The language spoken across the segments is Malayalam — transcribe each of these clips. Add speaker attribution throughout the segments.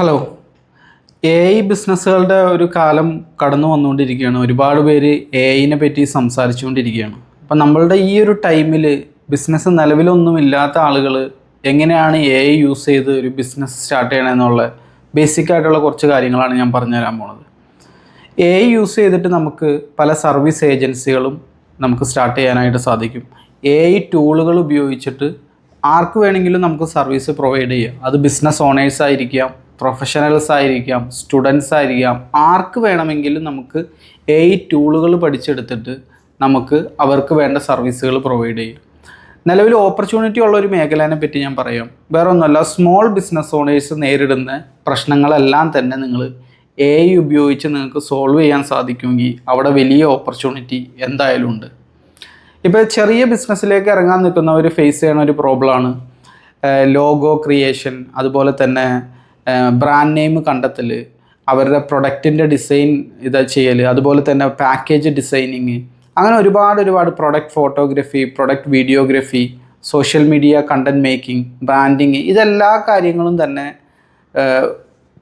Speaker 1: ഹലോ എ ഐ ബിസിനസ്സുകളുടെ ഒരു കാലം കടന്നു വന്നുകൊണ്ടിരിക്കുകയാണ്. ഒരുപാട് പേര് എ ഐനെ പറ്റി സംസാരിച്ചുകൊണ്ടിരിക്കുകയാണ്. അപ്പം നമ്മളുടെ ഈ ഒരു ടൈമിൽ ബിസിനസ് നിലവിലൊന്നും ഇല്ലാത്ത ആളുകൾ എങ്ങനെയാണ് എ ഐ യൂസ് ചെയ്ത് ഒരു ബിസിനസ് സ്റ്റാർട്ട് ചെയ്യണമെന്നുള്ള ബേസിക് ആയിട്ടുള്ള കുറച്ച് കാര്യങ്ങളാണ് ഞാൻ പറഞ്ഞുതരാൻ പോണത്. എ ഐ യൂസ് ചെയ്തിട്ട് നമുക്ക് പല സർവീസ് ഏജൻസികളും നമുക്ക് സ്റ്റാർട്ട് ചെയ്യാനായിട്ട് സാധിക്കും. എ ഐ ടൂളുകൾ ഉപയോഗിച്ചിട്ട് ആർക്ക് വേണമെങ്കിലും നമുക്ക് സർവീസ് പ്രൊവൈഡ് ചെയ്യാം. അത് ബിസിനസ് ഓണേഴ്സ് ആയിരിക്കാം പ്രൊഫഷണൽസ് ആയിരിക്കാം സ്റ്റുഡൻസ് ആയിരിക്കാം ആർക്ക് വേണമെങ്കിലും നമുക്ക് എ ടൂളുകൾ പഠിച്ചെടുത്തിട്ട് നമുക്ക് അവർക്ക് വേണ്ട സർവീസുകൾ പ്രൊവൈഡ് ചെയ്യും. നിലവിൽ ഓപ്പർച്യൂണിറ്റി ഉള്ള ഒരു മേഖലനെ പറ്റി ഞാൻ പറയാം. വേറെ ഒന്നുമല്ല സ്മോൾ ബിസിനസ് ഓണേഴ്സ് നേരിടുന്ന പ്രശ്നങ്ങളെല്ലാം തന്നെ നിങ്ങൾ എ ഐ ഉപയോഗിച്ച് നിങ്ങൾക്ക് സോൾവ് ചെയ്യാൻ സാധിക്കുമെങ്കിൽ അവിടെ വലിയ ഓപ്പർച്യൂണിറ്റി എന്തായാലും ഉണ്ട്. ഇപ്പോൾ ചെറിയ ബിസിനസ്സിലേക്ക് ഇറങ്ങാൻ നിൽക്കുന്നവർ ഫേസ് ചെയ്യുന്ന ഒരു പ്രോബ്ലമാണ് ലോഗോ ക്രിയേഷൻ അതുപോലെ തന്നെ ബ്രാൻഡ് നെയിം കണ്ടെത്തൽ അവരുടെ പ്രൊഡക്റ്റിന്റെ ഡിസൈൻ ഇത് ചെയ്യൽ അതുപോലെ തന്നെ പാക്കേജ് ഡിസൈനിങ് അങ്ങനെ ഒരുപാട് ഒരുപാട് product photography product videography social media content making branding ഇതെല്ലാ കാര്യങ്ങളും തന്നെ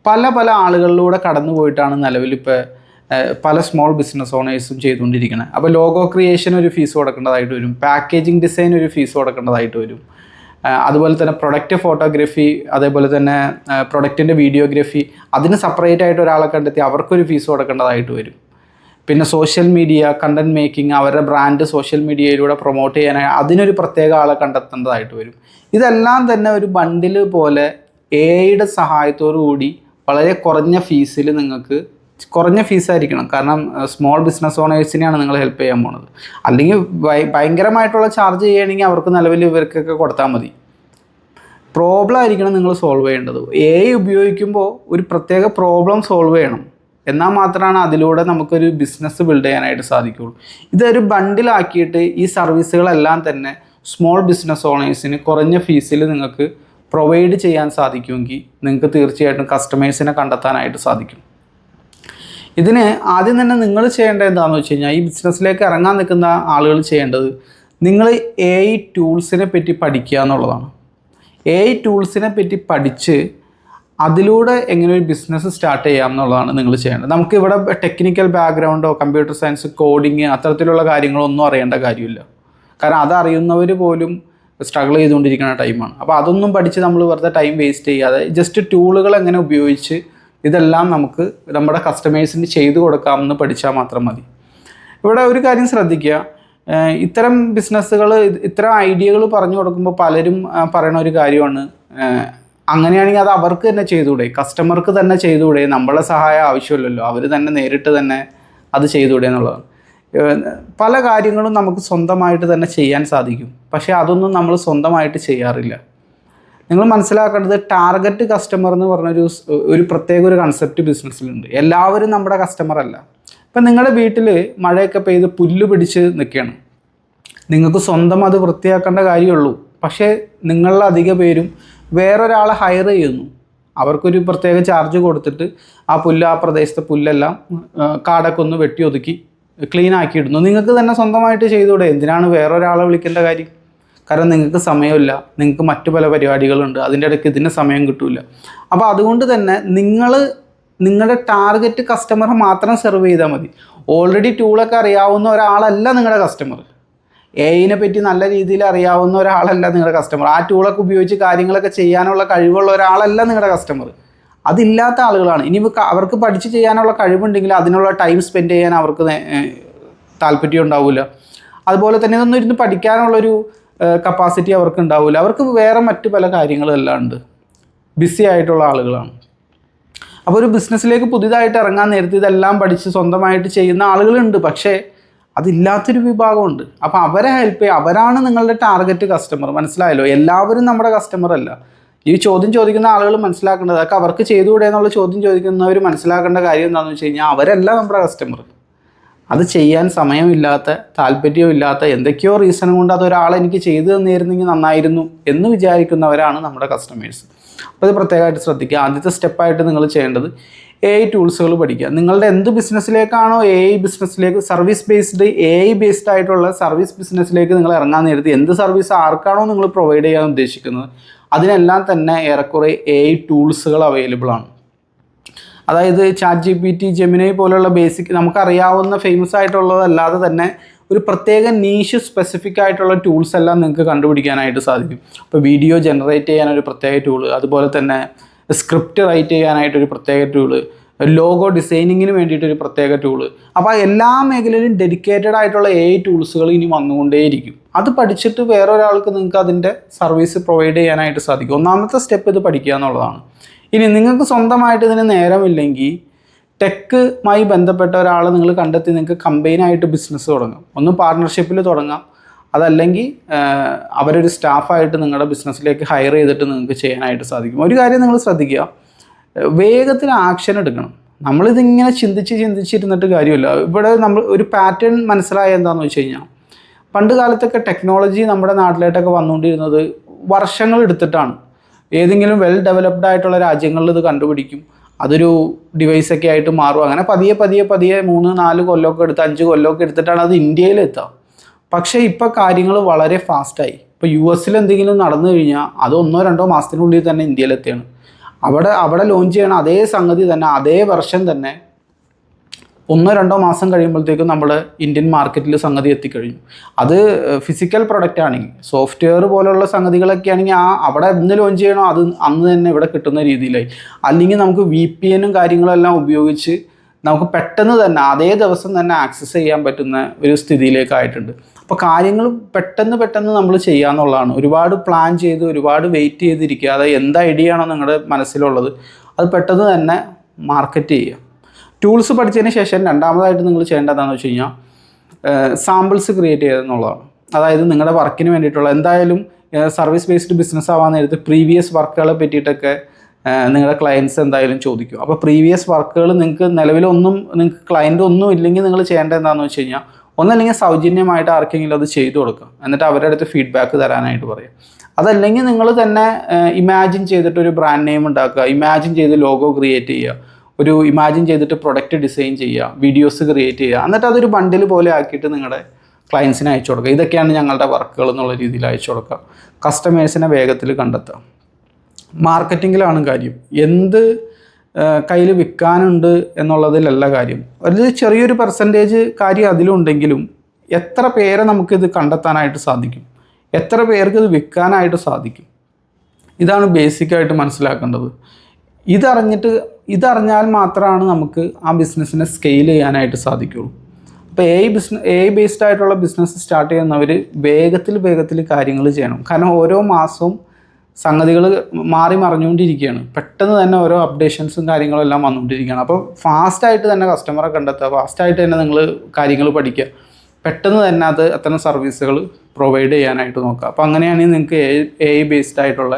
Speaker 1: പല പല ആളുകളിലൂടെ കടന്നു പോയിട്ടാണ് നിലവിലിപ്പോൾ പല സ്മോൾ ബിസിനസ് ഓണേഴ്സും ചെയ്തുകൊണ്ടിരിക്കുന്നത് അപ്പോൾ ലോഗോ ക്രിയേഷൻ ഒരു ഫീസ് കൊടുക്കേണ്ടതായിട്ട് വരും. പാക്കേജിങ് ഡിസൈൻ ഒരു ഫീസ് കൊടുക്കേണ്ടതായിട്ട് വരും. അതുപോലെ തന്നെ പ്രൊഡക്റ്റ് ഫോട്ടോഗ്രഫി അതേപോലെ തന്നെ പ്രൊഡക്റ്റിന്റെ വീഡിയോഗ്രഫി അതിന് സെപ്പറേറ്റ് ആയിട്ട് ഒരാളെ കണ്ടെത്തി അവർക്കൊരു ഫീസ് കൊടുക്കേണ്ടതായിട്ട് വരും. പിന്നെ സോഷ്യൽ മീഡിയ കണ്ടന്റ് മേക്കിംഗ് അവരുടെ ബ്രാൻഡ് സോഷ്യൽ മീഡിയയിലൂടെ പ്രൊമോട്ട് ചെയ്യാനായി അതിനൊരു പ്രത്യേക ആളെ കണ്ടെത്തേണ്ടതായിട്ട് വരും. ഇതെല്ലാം തന്നെ ഒരു ബണ്ടിൽ പോലെ എയുടെ സഹായത്തോടു കൂടി വളരെ കുറഞ്ഞ ഫീസിൽ നിങ്ങൾക്ക് കുറഞ്ഞ ഫീസായിരിക്കണം കാരണം സ്മോൾ ബിസിനസ് ഓണേഴ്സിനെയാണ് നിങ്ങൾ ഹെൽപ്പ് ചെയ്യാൻ പോണത്. അല്ലെങ്കിൽ ഭയങ്കരമായിട്ടുള്ള ചാർജ് ചെയ്യുകയാണെങ്കിൽ അവർക്ക് നിലവിൽ ഇവർക്കൊക്കെ കൊടുത്താൽ മതി. പ്രോബ്ലം ആയിരിക്കണം നിങ്ങൾ സോൾവ് ചെയ്യേണ്ടത്. എ ഉപയോഗിക്കുമ്പോൾ ഒരു പ്രത്യേക പ്രോബ്ലം സോൾവ് ചെയ്യണം. എന്നാൽ മാത്രമാണ് അതിലൂടെ നമുക്കൊരു ബിസിനസ് ബിൽഡ് ചെയ്യാനായിട്ട് സാധിക്കുകയുള്ളൂ. ഇതൊരു ബണ്ടിലാക്കിയിട്ട് ഈ സർവീസുകളെല്ലാം തന്നെ സ്മോൾ ബിസിനസ് ഓണേഴ്സിന് കുറഞ്ഞ ഫീസിൽ നിങ്ങൾക്ക് പ്രൊവൈഡ് ചെയ്യാൻ സാധിക്കുമെങ്കിൽ നിങ്ങൾക്ക് തീർച്ചയായിട്ടും കസ്റ്റമേഴ്സിനെ കണ്ടെത്താനായിട്ട് സാധിക്കും. ഇതിന് ആദ്യം തന്നെ നിങ്ങൾ ചെയ്യേണ്ടത് എന്താണെന്ന് വെച്ച് കഴിഞ്ഞാൽ ഈ ബിസിനസ്സിലേക്ക് ഇറങ്ങാൻ നിൽക്കുന്ന ആളുകൾ ചെയ്യേണ്ടത് നിങ്ങൾ എ ഐ ടൂൾസിനെ പറ്റി പഠിക്കുക എന്നുള്ളതാണ്. എ ഐ ടൂൾസിനെ പറ്റി പഠിച്ച് അതിലൂടെ എങ്ങനെ ഒരു ബിസിനസ് സ്റ്റാർട്ട് ചെയ്യാം എന്നുള്ളതാണ് നിങ്ങൾ ചെയ്യേണ്ടത്. നമുക്ക് ഇവിടെ ടെക്നിക്കൽ ബാക്ക്ഗ്രൗണ്ടോ കമ്പ്യൂട്ടർ സയൻസ് കോഡിങ് അത്തരത്തിലുള്ള കാര്യങ്ങളൊന്നും അറിയേണ്ട കാര്യമില്ല. കാരണം അതറിയുന്നവർ പോലും സ്ട്രഗിൾ ചെയ്തുകൊണ്ടിരിക്കുന്ന ടൈമാണ് അപ്പോൾ അതൊന്നും പഠിച്ച് നമ്മൾ വെറുതെ ടൈം വേസ്റ്റ് ചെയ്യാതെ ജസ്റ്റ് ടൂളുകൾ എങ്ങനെ ഉപയോഗിച്ച് ഇതെല്ലാം നമുക്ക് നമ്മുടെ കസ്റ്റമേഴ്സിന് ചെയ്തു കൊടുക്കാമെന്ന് പഠിച്ചാൽ മാത്രം മതി. ഇവിടെ ഒരു കാര്യം ശ്രദ്ധിക്കുക. ഇത്തരം ബിസിനസ്സുകൾ ഇത്തരം ഐഡിയകൾ പറഞ്ഞു കൊടുക്കുമ്പോൾ പലരും പറയണ ഒരു കാര്യമാണ്. അങ്ങനെയാണെങ്കിൽ അത് അവർക്ക് തന്നെ ചെയ്തുകൂടെ? കസ്റ്റമർക്ക് തന്നെ ചെയ്തുകൂടെ? നമ്മളെ സഹായം ആവശ്യമില്ലല്ലോ. അവർ തന്നെ നേരിട്ട് തന്നെ അത് ചെയ്തുകൂടെ എന്നുള്ളതാണ്. പല കാര്യങ്ങളും നമുക്ക് സ്വന്തമായിട്ട് തന്നെ ചെയ്യാൻ സാധിക്കും. പക്ഷേ അതൊന്നും നമ്മൾ സ്വന്തമായിട്ട് ചെയ്യാറില്ല. നിങ്ങൾ മനസ്സിലാക്കേണ്ടത് ടാർഗറ്റ് കസ്റ്റമർ എന്ന് പറഞ്ഞൊരു ഒരു പ്രത്യേക ഒരു കൺസെപ്റ്റ് ബിസിനസ്സിലുണ്ട്. എല്ലാവരും നമ്മുടെ കസ്റ്റമർ അല്ല. ഇപ്പം നിങ്ങളുടെ വീട്ടിൽ മഴയൊക്കെ പെയ്ത് പുല്ല് പിടിച്ച് നിൽക്കുകയാണ്. നിങ്ങൾക്ക് സ്വന്തം അത് വൃത്തിയാക്കേണ്ട കാര്യമുള്ളൂ. പക്ഷേ നിങ്ങളിൽ പേരും വേറൊരാളെ ഹയർ ചെയ്യുന്നു. അവർക്കൊരു പ്രത്യേക ചാർജ് കൊടുത്തിട്ട് ആ പുല്ല് ആ പ്രദേശത്തെ പുല്ലെല്ലാം കാടൊക്കെ ഒന്ന് വെട്ടി ഒതുക്കി ക്ലീൻ ആക്കി ഇടുന്നു നിങ്ങൾക്ക് തന്നെ സ്വന്തമായിട്ട് ചെയ്തുകൂടെ? എന്തിനാണ് വേറൊരാളെ വിളിക്കേണ്ട കാര്യം? കാരണം നിങ്ങൾക്ക് സമയമില്ല. നിങ്ങൾക്ക് മറ്റു പല പരിപാടികളുണ്ട്. അതിന്റെ ഇടയ്ക്ക് ഇതിന് സമയം കിട്ടില്ല അപ്പോൾ അതുകൊണ്ട് തന്നെ നിങ്ങൾ നിങ്ങളുടെ ടാർഗറ്റ് കസ്റ്റമറെ മാത്രം സെർവ് ചെയ്താൽ മതി. ഓൾറെഡി ടൂളൊക്കെ അറിയാവുന്ന ഒരാളല്ല നിങ്ങളുടെ കസ്റ്റമർ എയിനെ പറ്റി നല്ല രീതിയിൽ അറിയാവുന്ന ഒരാളല്ല നിങ്ങളുടെ കസ്റ്റമർ ആ ടൂളൊക്കെ ഉപയോഗിച്ച് കാര്യങ്ങളൊക്കെ ചെയ്യാനുള്ള കഴിവുള്ള ഒരാളല്ല നിങ്ങളുടെ കസ്റ്റമർ അതില്ലാത്ത ആളുകളാണ്. ഇനി അവർക്ക് പഠിച്ച് ചെയ്യാനുള്ള കഴിവുണ്ടെങ്കിൽ അതിനുള്ള ടൈം സ്പെൻഡ് ചെയ്യാൻ അവർക്ക് താല്പര്യം ഉണ്ടാവില്ല അതുപോലെ തന്നെ ഇതൊന്നും ഇരുന്ന് പഠിക്കാനുള്ളൊരു കപ്പാസിറ്റി അവർക്ക് ഉണ്ടാവില്ല അവർക്ക് വേറെ മറ്റു പല കാര്യങ്ങളെല്ലാം ഉണ്ട്. ബിസി ആയിട്ടുള്ള ആളുകളാണ്. അപ്പോൾ ഒരു ബിസിനസ്സിലേക്ക് പുതിയതായിട്ട് ഇറങ്ങാൻ നേരത്തെ ഇതെല്ലാം പഠിച്ച് സ്വന്തമായിട്ട് ചെയ്യുന്ന ആളുകളുണ്ട്. പക്ഷേ അതില്ലാത്തൊരു വിഭാഗമുണ്ട്. അപ്പോൾ അവരെ ഹെൽപ്പ് ചെയ്യുക അവരാണ് നിങ്ങളുടെ ടാർഗറ്റ് കസ്റ്റമർ മനസ്സിലായല്ലോ? എല്ലാവരും നമ്മുടെ കസ്റ്റമർ അല്ല. ഈ ചോദ്യം ചോദിക്കുന്ന ആളുകൾ മനസ്സിലാക്കേണ്ടത് അതൊക്കെ അവർക്ക് ചെയ്തുകൂടെ എന്നുള്ള ചോദ്യം ചോദിക്കുന്നവർ മനസ്സിലാക്കേണ്ട കാര്യം എന്താണെന്ന് വെച്ച് കഴിഞ്ഞാൽ അവരല്ല നമ്മുടെ കസ്റ്റമർ അത് ചെയ്യാൻ സമയമില്ലാത്ത താല്പര്യമില്ലാത്ത എന്തൊക്കെയോ റീസൺ കൊണ്ട് അതൊരാൾ എനിക്ക് ചെയ്തു തന്നിരുന്നെങ്കിൽ നന്നായിരുന്നു എന്ന് വിചാരിക്കുന്നവരാണ് നമ്മുടെ കസ്റ്റമേഴ്സ് അപ്പോൾ ഇത് പ്രത്യേകമായിട്ട് ശ്രദ്ധിക്കുക. ആദ്യത്തെ സ്റ്റെപ്പായിട്ട് നിങ്ങൾ ചെയ്യേണ്ടത് എ ഐ ടൂൾസുകൾ പഠിക്കുക. നിങ്ങളുടെ എന്ത് ബിസിനസ്സിലേക്കാണോ എ ഐ ബിസിനസ്സിലേക്ക് service based A I based ആയിട്ടുള്ള സർവീസ് ബിസിനസ്സിലേക്ക് നിങ്ങൾ ഇറങ്ങാൻ നേരത്തെ എന്ത് സർവീസ് ആർക്കാണോ നിങ്ങൾ പ്രൊവൈഡ് ചെയ്യാൻ ഉദ്ദേശിക്കുന്നത് അതിനെല്ലാം തന്നെ ഏറെക്കുറെ എ ഐ ടൂൾസുകൾ അവൈലബിൾ ആണ്. അതായത് chat G P T Gemini പോലുള്ള ബേസിക് നമുക്കറിയാവുന്ന ഫേമസ് ആയിട്ടുള്ളതല്ലാതെ തന്നെ ഒരു പ്രത്യേക നീഷ് സ്പെസിഫിക് ആയിട്ടുള്ള ടൂൾസ് എല്ലാം നിങ്ങൾക്ക് കണ്ടുപിടിക്കാനായിട്ട് സാധിക്കും. ഇപ്പോൾ വീഡിയോ ജനറേറ്റ് ചെയ്യാൻ ഒരു പ്രത്യേക ടൂൾ അതുപോലെ തന്നെ സ്ക്രിപ്റ്റ് റൈറ്റ് ചെയ്യാനായിട്ടൊരു പ്രത്യേക ടൂൾ ലോഗോ ഡിസൈനിങ്ങിന് വേണ്ടിയിട്ട് ഒരു പ്രത്യേക ടൂൾ അപ്പോൾ എല്ലാ മേഖലയിലും ഡെഡിക്കേറ്റഡ് ആയിട്ടുള്ള എ ടൂൾസുകൾ ഇനി വന്നുകൊണ്ടേയിരിക്കും. അത് പഠിച്ചിട്ട് വേറൊരാൾക്ക് നിങ്ങൾക്ക് അതിന്റെ സർവീസ് പ്രൊവൈഡ് ചെയ്യാനായിട്ട് സാധിക്കും. ഒന്നാമത്തെ സ്റ്റെപ്പ് ഇത് പഠിക്കുക എന്നുള്ളതാണ്. ഇനി നിങ്ങൾക്ക് സ്വന്തമായിട്ട് ഇതിന് നേരമില്ലെങ്കിൽ ടെക്കുമായി ബന്ധപ്പെട്ട ഒരാളെ നിങ്ങൾ കണ്ടെത്തി നിങ്ങൾക്ക് കമ്പൈനായിട്ട് ബിസിനസ് തുടങ്ങാം. ഒന്ന് പാർട്ണർഷിപ്പിൽ തുടങ്ങാം. അതല്ലെങ്കിൽ അവരൊരു സ്റ്റാഫായിട്ട് നിങ്ങളുടെ ബിസിനസ്സിലേക്ക് ഹയർ ചെയ്തിട്ട് നിങ്ങൾക്ക് ചെയ്യാനായിട്ട് സാധിക്കും. ഒരു കാര്യം നിങ്ങൾ ശ്രദ്ധിക്കുക. വേഗത്തിൽ ആക്ഷൻ എടുക്കണം. നമ്മളിതിങ്ങനെ ചിന്തിച്ച് ചിന്തിച്ചിരുന്നിട്ട് കാര്യമില്ല. ഇവിടെ നമ്മൾ ഒരു പാറ്റേൺ മനസ്സിലായ എന്താണെന്ന് വെച്ച് കഴിഞ്ഞാൽ പണ്ട് കാലത്തൊക്കെ ടെക്നോളജി നമ്മുടെ നാട്ടിലായിട്ടൊക്കെ വന്നുകൊണ്ടിരുന്നത് വർഷങ്ങൾ എടുത്തിട്ടാണ്. ഏതെങ്കിലും വെൽ ഡെവലപ്ഡ് ആയിട്ടുള്ള രാജ്യങ്ങളിൽ ഇത് കണ്ടുപിടിക്കും. അതൊരു ഡിവൈസൊക്കെ ആയിട്ട് മാറും. അങ്ങനെ പതിയെ പതിയെ പതിയെ മൂന്ന് നാല് കൊല്ലമൊക്കെ എടുത്ത് അഞ്ച് കൊല്ലമൊക്കെ എടുത്തിട്ടാണ് അത് ഇന്ത്യയിൽ എത്തുക. പക്ഷേ ഇപ്പോൾ കാര്യങ്ങൾ വളരെ ഫാസ്റ്റായി ഇപ്പോൾ യു എസിൽ എന്തെങ്കിലും നടന്നു കഴിഞ്ഞാൽ അത് ഒന്നോ രണ്ടോ മാസത്തിനുള്ളിൽ തന്നെ ഇന്ത്യയിലെത്തുകയാണ് അവിടെ അവിടെ ലോഞ്ച് ചെയ്യണ അതേ സംഗതി തന്നെ അതേ വർഷം തന്നെ ഒന്നോ രണ്ടോ മാസം കഴിയുമ്പോഴത്തേക്കും നമ്മൾ ഇന്ത്യൻ മാർക്കറ്റിൽ സംഗതി എത്തിക്കഴിഞ്ഞു. അത് ഫിസിക്കൽ പ്രൊഡക്റ്റ് ആണെങ്കിൽ സോഫ്റ്റ്വെയർ പോലുള്ള സംഗതികളൊക്കെ ആണെങ്കിൽ ആ അവിടെ എന്ന് ലോഞ്ച് ചെയ്യണോ അത് അന്ന് തന്നെ ഇവിടെ കിട്ടുന്ന രീതിയിലായി. അല്ലെങ്കിൽ നമുക്ക് വി പി എനും കാര്യങ്ങളെല്ലാം ഉപയോഗിച്ച് നമുക്ക് പെട്ടെന്ന് തന്നെ അതേ ദിവസം തന്നെ ആക്സസ് ചെയ്യാൻ പറ്റുന്ന ഒരു സ്ഥിതിയിലേക്ക് ആയിട്ടുണ്ട്. അപ്പോൾ കാര്യങ്ങൾ പെട്ടെന്ന് പെട്ടെന്ന് നമ്മൾ ചെയ്യാന്നുള്ളതാണ് ഒരുപാട് പ്ലാൻ ചെയ്ത് ഒരുപാട് വെയിറ്റ് ചെയ്തിരിക്കുക. അതായത് എന്ത് ഐഡിയ ആണോ നിങ്ങളുടെ മനസ്സിലുള്ളത്. അത് പെട്ടെന്ന് തന്നെ മാർക്കറ്റ് ചെയ്യുക. ടൂൾസ് പഠിച്ചതിന് ശേഷം രണ്ടാമതായിട്ട് നിങ്ങൾ ചെയ്യേണ്ടതെന്ന് വെച്ച് കഴിഞ്ഞാൽ സാമ്പിൾസ് ക്രിയേറ്റ് ചെയ്യുക എന്നുള്ളതാണ്. അതായത് നിങ്ങളുടെ വർക്കിന് വേണ്ടിയിട്ടുള്ള എന്തായാലും സർവീസ് ബേസ്ഡ് ബിസിനസ് ആവാൻ നേരത്ത് പ്രീവിയസ് വർക്കുകളെ പറ്റിയിട്ടൊക്കെ നിങ്ങളുടെ ക്ലയൻസ് എന്തായാലും ചോദിക്കും. അപ്പോൾ പ്രീവിയസ് വർക്കുകൾ നിങ്ങൾക്ക് നിലവിലൊന്നും നിങ്ങൾക്ക് ക്ലയന്റ് ഒന്നും ഇല്ലെങ്കിൽ നിങ്ങൾ ചെയ്യേണ്ടത് എന്താണെന്ന് വെച്ച് കഴിഞ്ഞാൽ ഒന്നല്ലെങ്കിൽ സൗജന്യമായിട്ട് ആർക്കെങ്കിലും അത് ചെയ്തു കൊടുക്കുക. എന്നിട്ട് അവരുടെ അടുത്ത് ഫീഡ്ബാക്ക് തരാനായിട്ട് പറയാം. അതല്ലെങ്കിൽ നിങ്ങൾ തന്നെ ഇമാജിൻ ചെയ്തിട്ട് ഒരു ബ്രാൻഡ് നെയിം ഉണ്ടാക്കുക ഇമാജിൻ ചെയ്ത് ലോഗോ ക്രിയേറ്റ് ചെയ്യുക. ഒരു ഇമാജിൻ ചെയ്തിട്ട് പ്രൊഡക്റ്റ് ഡിസൈൻ ചെയ്യുക വീഡിയോസ് ക്രിയേറ്റ് ചെയ്യുക എന്നിട്ട് അതൊരു ബണ്ടിൽ പോലെ ആക്കിയിട്ട് നിങ്ങളുടെ ക്ലയൻസിന് അയച്ചു കൊടുക്കുക. ഇതൊക്കെയാണ് ഞങ്ങളുടെ വർക്കുകൾ എന്നുള്ള രീതിയിൽ അയച്ചു കൊടുക്കുക. കസ്റ്റമേഴ്സിനെ വേഗത്തിൽ കണ്ടെത്തുക. മാർക്കറ്റിങ്ങിലാണ് കാര്യം. എന്ത് കയ്യിൽ വിൽക്കാനുണ്ട് എന്നുള്ളതിലല്ല കാര്യം. ഒരു ചെറിയൊരു പെർസെന്റേജ് കാര്യം അതിലുണ്ടെങ്കിലും എത്ര പേരെ നമുക്കിത് കണ്ടെത്താനായിട്ട് സാധിക്കും? എത്ര പേർക്ക് ഇത് വിൽക്കാനായിട്ട് സാധിക്കും? ഇതാണ് ബേസിക്കായിട്ട് മനസ്സിലാക്കേണ്ടത്. ഇതറിഞ്ഞിട്ട് ഇതറിഞ്ഞാൽ മാത്രമാണ് നമുക്ക് ആ ബിസിനസ്സിനെ സ്കെയിൽ ചെയ്യാനായിട്ട് സാധിക്കുള്ളൂ അപ്പോൾ എ ബിസിനസ് എ ബേസ്ഡ് ആയിട്ടുള്ള ബിസിനസ് സ്റ്റാർട്ട് ചെയ്യുന്നവർ വേഗത്തിൽ വേഗത്തിൽ കാര്യങ്ങൾ ചെയ്യണം. കാരണം ഓരോ മാസവും സംഗതികൾ മാറി മറിഞ്ഞുകൊണ്ടിരിക്കുകയാണ്. പെട്ടെന്ന് തന്നെ ഓരോ അപ്ഡേഷൻസും കാര്യങ്ങളും എല്ലാം വന്നുകൊണ്ടിരിക്കുകയാണ്. അപ്പോൾ ഫാസ്റ്റായിട്ട് തന്നെ കസ്റ്റമറെ കണ്ടെത്തുക ഫാസ്റ്റായിട്ട് തന്നെ നിങ്ങൾ കാര്യങ്ങൾ പഠിക്കുക. പെട്ടെന്ന് തന്നെ അത് അത്തരം സർവീസുകൾ പ്രൊവൈഡ് ചെയ്യാനായിട്ട് നോക്കുക. അപ്പോൾ അങ്ങനെയാണെങ്കിൽ നിങ്ങൾക്ക് എ ഐ ബേസ്ഡ് ആയിട്ടുള്ള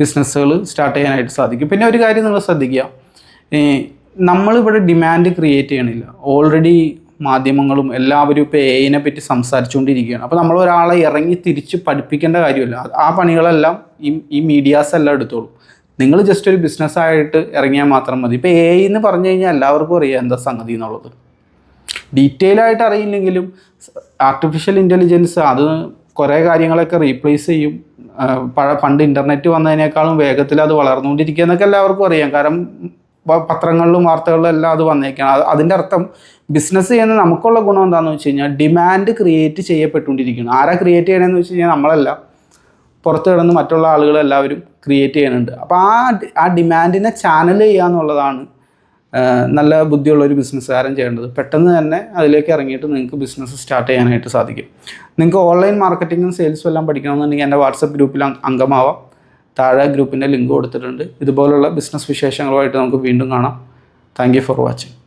Speaker 1: ബിസിനസ്സുകൾ സ്റ്റാർട്ട് ചെയ്യാനായിട്ട് സാധിക്കും. പിന്നെ ഒരു കാര്യം നിങ്ങൾ ശ്രദ്ധിക്കുക. നമ്മളിവിടെ ഡിമാൻഡ് ക്രിയേറ്റ് ചെയ്യണില്ല. ഓൾറെഡി മാധ്യമങ്ങളും എല്ലാവരും ഇപ്പോൾ എഐനെ പറ്റി സംസാരിച്ചുകൊണ്ടിരിക്കുകയാണ്. അപ്പോൾ നമ്മൾ ഒരാളെ ഇറങ്ങി തിരിച്ച് പഠിപ്പിക്കേണ്ട കാര്യമില്ല. ആ പണികളെല്ലാം ഈ ഈ മീഡിയാസ് എല്ലാം എടുത്തോളൂ. നിങ്ങൾ ജസ്റ്റ് ഒരു ബിസിനസ്സായിട്ട് ഇറങ്ങിയാൽ മാത്രം മതി. ഇപ്പോൾ എ എന്ന് പറഞ്ഞു കഴിഞ്ഞാൽ എല്ലാവർക്കും അറിയാം എന്താ സംഗതി എന്നുള്ളത്. ഡീറ്റെയിൽ ആയിട്ട് അറിയില്ലെങ്കിലും ആർട്ടിഫിഷ്യൽ ഇന്റലിജൻസ് അത് കുറേ കാര്യങ്ങളൊക്കെ റീപ്ലേസ് ചെയ്യും. പണ്ട് ഇന്റർനെറ്റ് വന്നതിനേക്കാളും വേഗത്തിൽ അത് വളർന്നുകൊണ്ടിരിക്കുക എന്നൊക്കെ എല്ലാവർക്കും അറിയാം. കാരണം പത്രങ്ങളിലും വാർത്തകളിലും എല്ലാം അത് വന്നേക്കാണ്. അതിന്റെ അർത്ഥം ബിസിനസ് ചെയ്യുന്ന നമുക്കുള്ള ഗുണം എന്താണെന്ന് വെച്ച് കഴിഞ്ഞാൽ ഡിമാൻഡ് ക്രിയേറ്റ് ചെയ്യപ്പെട്ടുകൊണ്ടിരിക്കുകയാണ്. ആരാ ക്രിയേറ്റ് ചെയ്യണമെന്ന് വെച്ച് കഴിഞ്ഞാൽ നമ്മളല്ല. പുറത്ത് കിടന്ന് മറ്റുള്ള ആളുകളെല്ലാവരും ക്രിയേറ്റ് ചെയ്യുന്നുണ്ട്. അപ്പോൾ ആ ആ ഡിമാൻഡിനെ ചാനൽ ചെയ്യുക എന്നുള്ളതാണ് നല്ല ബുദ്ധിയുള്ള ഒരു ബിസിനസ്സുകാരൻ ചെയ്യേണ്ടത് പെട്ടെന്ന് തന്നെ അതിലേക്ക് ഇറങ്ങിയിട്ട് നിങ്ങൾക്ക് ബിസിനസ് സ്റ്റാർട്ട് ചെയ്യാനായിട്ട് സാധിക്കും. നിങ്ങൾക്ക് ഓൺലൈൻ മാർക്കറ്റിങ്ങും സെയിൽസും എല്ലാം പഠിക്കണമെന്നുണ്ടെങ്കിൽ എന്റെ വാട്സപ്പ് ഗ്രൂപ്പിൽ അംഗ- അംഗമാവാം. താഴെ ഗ്രൂപ്പിന്റെ ലിങ്ക് കൊടുത്തിട്ടുണ്ട്. ഇതുപോലുള്ള ബിസിനസ് വിശേഷങ്ങളുമായിട്ട് നമുക്ക് വീണ്ടും കാണാം. Thank for watching.